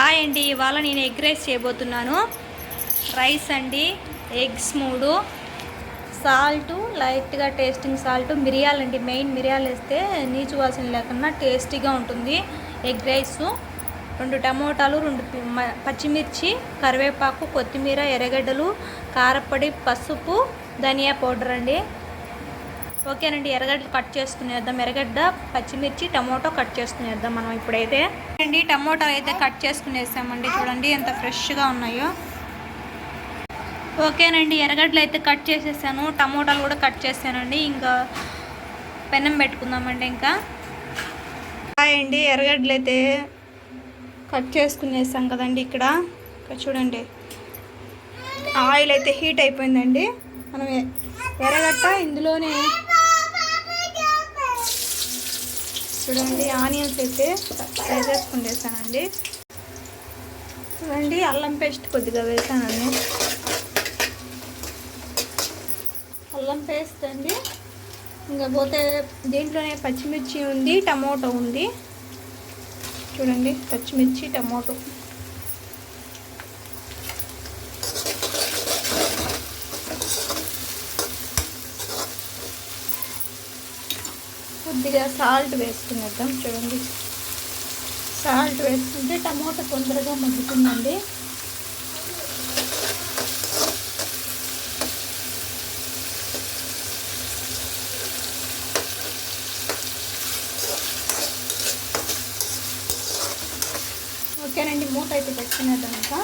Hi అండి ఇవాళ నేను ఎగ్ రైస్ చేయబోతున్నాను. రైస్ అండి ఎగ్స్ మూడు సాల్ట్ లైట్గా టేస్టింగ్ సాల్ట్ మిరియాలు అండి. మెయిన్ మిరియాలు వేస్తే నీచు వాసన లేకుండా టేస్టీగా ఉంటుంది ఎగ్ రైస్. రెండు టమోటాలు రెండు పచ్చిమిర్చి కరివేపాకు కొత్తిమీర ఎర్రగడ్డలు కారపొడి పసుపు ధనియా పౌడర్ అండి. ఓకేనండి ఎర్రగడ్డ కట్ చేసుకునేద్దాం. ఎర్రగడ్డ పచ్చిమిర్చి టమోటో కట్ చేసుకునేద్దాం మనం ఇప్పుడైతే. అండి టమోటో అయితే కట్ చేసుకునేసామండి. చూడండి ఎంత ఫ్రెష్గా ఉన్నాయో. ఓకేనండి ఎర్రగడ్డలు అయితే కట్ చేసేసాను. టమోటాలు కూడా కట్ చేశానండి ఇంకా పెనం పెట్టుకుందామండి ఇంకా. హాయ్ అండి ఎర్రగడ్డలు అయితే కట్ చేసుకునేసాం కదండి ఇక్కడ. ఇక్కడ చూడండి ఆయిల్ అయితే హీట్ అయిపోయిందండి. మనం ఎ- ఎర్రగడ్డ ఇందులోనే చూడండి ఆనియన్స్ అయితే ఫ్రై చేసుకుని వేసానండి చూడండి అల్లం పేస్ట్ కొద్దిగా వేసానండి అల్లం పేస్ట్ అండి. ఇంకా పోతే దీంట్లోనే పచ్చిమిర్చి ఉంది టమోటో ఉంది. చూడండి పచ్చిమిర్చి టమోటో. కొద్దిగా సాల్ట్ వేసుకునేద్దాం చూడండి. సాల్ట్ వేసుకుంటే టమోటా తొందరగా మగ్గుతుందండి. ఓకేనండి మూట అయితే పెట్టుకునేద్దాం ఇంకా.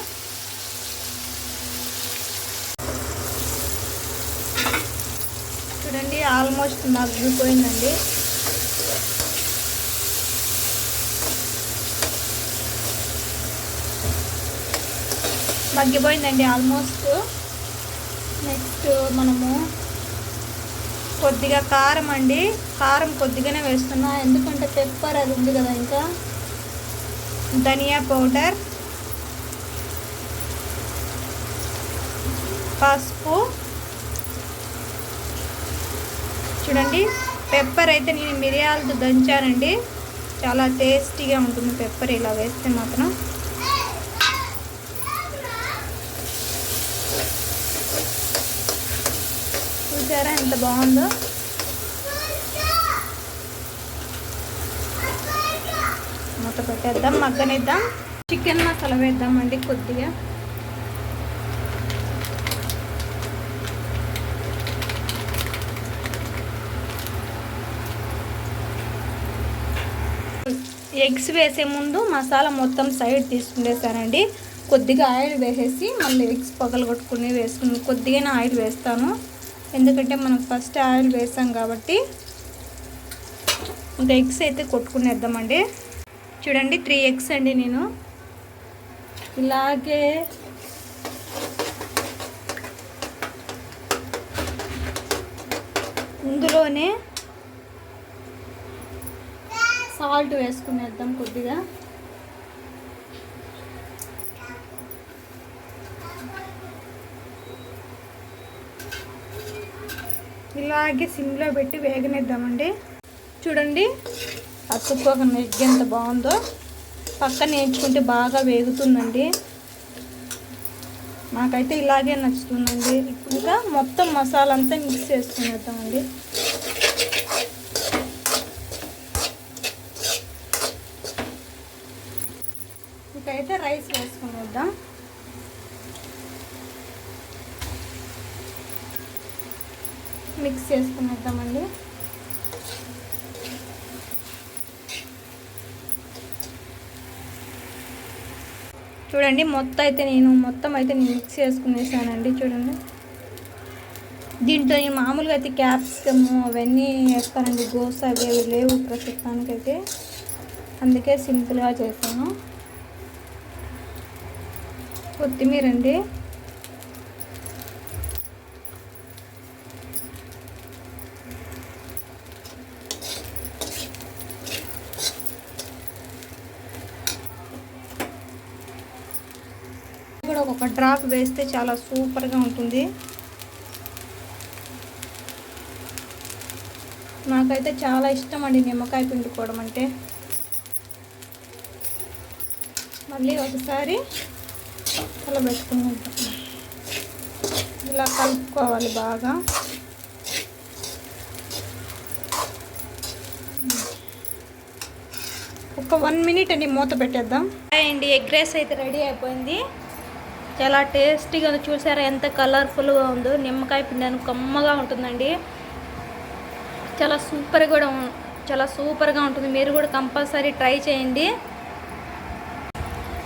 చూడండి ఆల్మోస్ట్ మగ్గిపోయిందండి. మగ్గిపోయిందండి ఆల్మోస్ట్. నెక్స్ట్ మనము కొద్దిగా కారం అండి. కారం కొద్దిగానే వేస్తున్నా. ఎందుకంటే పెప్పర్ అది ఉంది కదా ఇంకా. ధనియా పౌడర్. పసుపు. చూడండి పెప్పర్ అయితే నేను మిరియాలతో దంచానండి. చాలా టేస్టీగా ఉంటుంది పెప్పర్ ఇలా వేస్తే మాత్రం చూసారా? ఎంత బాగుందో? మూత పెట్టేద్దాం మగ్గనిద్దాం. చికెన్ మసాలా వేద్దామండి కొద్దిగా. ఎగ్స్ వేసే ముందు మసాలా మొత్తం సైడ్ తీసుకునేసానండి. కొద్దిగా ఆయిల్ వేసేసి మళ్ళీ ఎగ్స్ పగలు కొట్టుకుని వేసుకుని కొద్దిగానే ఆయిల్ వేస్తాను. ఎందుకంటే మనం ఫస్ట్ ఆయిల్ వేసాం కాబట్టి ఇంకా ఎగ్స్ అయితే కొట్టుకునేద్దామండి. చూడండి త్రీ ఎగ్స్ అండి నేను. ఇలాగే ఇందులోనే సాల్ట్ వేసుకునేద్దాం కొద్దిగా. ఇలాగే సిమ్లో పెట్టి వేగనిద్దామండి. చూడండి అతుక్కోక ఎగ్ ఎంత బాగుందో. పక్కన వేయించుకుంటే బాగా వేగుతుందండి. నాకైతే ఇలాగే నచ్చుతుందండి. ఇంకా మొత్తం మసాలా అంతా మిక్స్ చేసుకునేద్దామండి. ఇంకైతే రైస్ వేసుకునేద్దాం. మిక్స్ చేసుకునేద్దామండి. చూడండి మొత్తం అయితే నేను మొత్తం అయితే నేను మిక్స్ చేసుకునేసానండి చూడండి. దీంట్లో నేను మామూలుగా అయితే క్యాప్సికమ్ అవన్నీ వేస్తానండి గోస్ అవి లేవు ప్రస్తుతానికైతే. అందుకే సింపుల్గా చేశాను కొత్తిమీర అండి కూడా ఒక డ్రాప్ వేస్తే చాలా సూపర్గా ఉంటుంది. నాకైతే చాలా ఇష్టం అండి నిమ్మకాయ పిండుకోవడం అంటే. మళ్ళీ ఒకసారి కలబెట్టుకుంటాం ఇలా కలుపుకోవాలి బాగా. ఒక వన్ మినిట్ అండి మూత పెట్టేద్దాం. అండి ఎగ్ రైస్ అయితే రెడీ అయిపోయింది. చాలా టేస్టీగా ఉంది. చూసారా ఎంత కలర్ఫుల్గా ఉందో. నిమ్మకాయ పిండాను కమ్మగా ఉంటుందండి. చాలా సూపర్ కూడా చాలా సూపర్గా ఉంటుంది. మీరు కూడా కంపల్సరీ ట్రై చేయండి.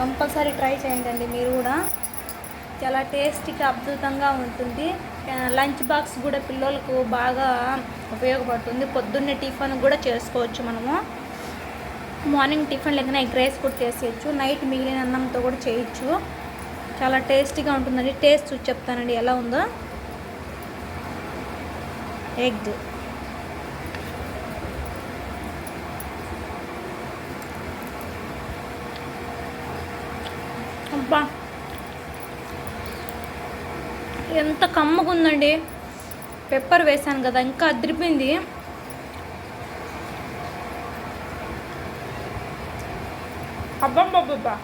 కంపల్సరీ ట్రై చేయండి అండి మీరు కూడా. చాలా టేస్టీగా అద్భుతంగా ఉంటుంది. లంచ్ బాక్స్ కూడా పిల్లలకు బాగా ఉపయోగపడుతుంది. పొద్దున్నే టిఫిన్ కూడా చేసుకోవచ్చు మనము. మార్నింగ్ టిఫిన్ లేకనే ఎగ్ రైస్ కూడా చేసేయచ్చు. నైట్ మిగిలిన అన్నంతో కూడా చేయొచ్చు. చాలా టేస్టీగా ఉంటుందండి. టేస్ట్ చూసి చెప్తానండి. ఎలా ఉందో. ఎగ్. అబ్బా. ఎంత కమ్మగుందండి పెప్పర్ వేసాను కదా ఇంకా అదిరిపోయింది. అబ్బబ్బబ్బబ్బా.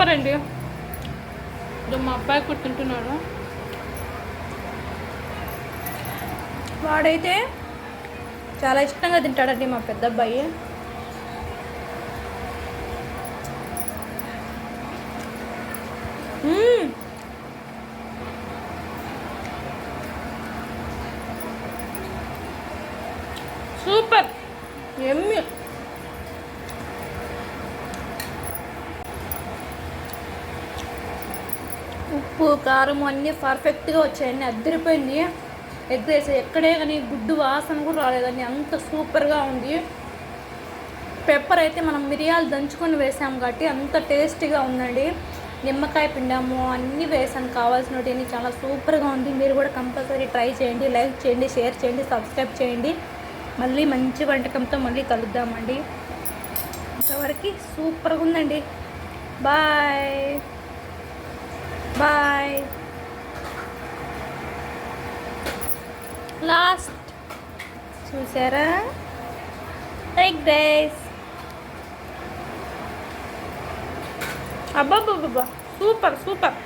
సూపర్ అండి ఇప్పుడు మా అబ్బాయి కూడా తింటున్నాడు. వాడైతే చాలా ఇష్టంగా తింటాడండి మా పెద్ద అబ్బాయి సూపర్. ఎమ్మి. కారం అన్నీ పర్ఫెక్ట్గా వచ్చాయండి. అద్దరిపోయింది. ఎగ్ రైస్ ఎక్కడే కానీ గుడ్డు వాసన కూడా రాలేదండి. అంత సూపర్గా ఉంది. పెప్పర్ అయితే మనం మిరియాలు దంచుకొని వేసాం కాబట్టి అంత టేస్టీగా ఉందండి. నిమ్మకాయ పిండాము అన్నీ వేసాను. కావాల్సినవి చాలా సూపర్గా ఉంది. మీరు కూడా కంపల్సరీ ట్రై చేయండి లైక్ చేయండి షేర్ చేయండి సబ్స్క్రైబ్ చేయండి. మళ్ళీ మంచి వంటకంతో మళ్ళీ కలుద్దామండి. ఇంతవరకు సూపర్గా ఉందండి. బాయ్ బాయ్ లాస్ట్ చూసారా? ఎగ్ రైస్ అబ్బాబ్బాబ్బా సూపర్ సూపర్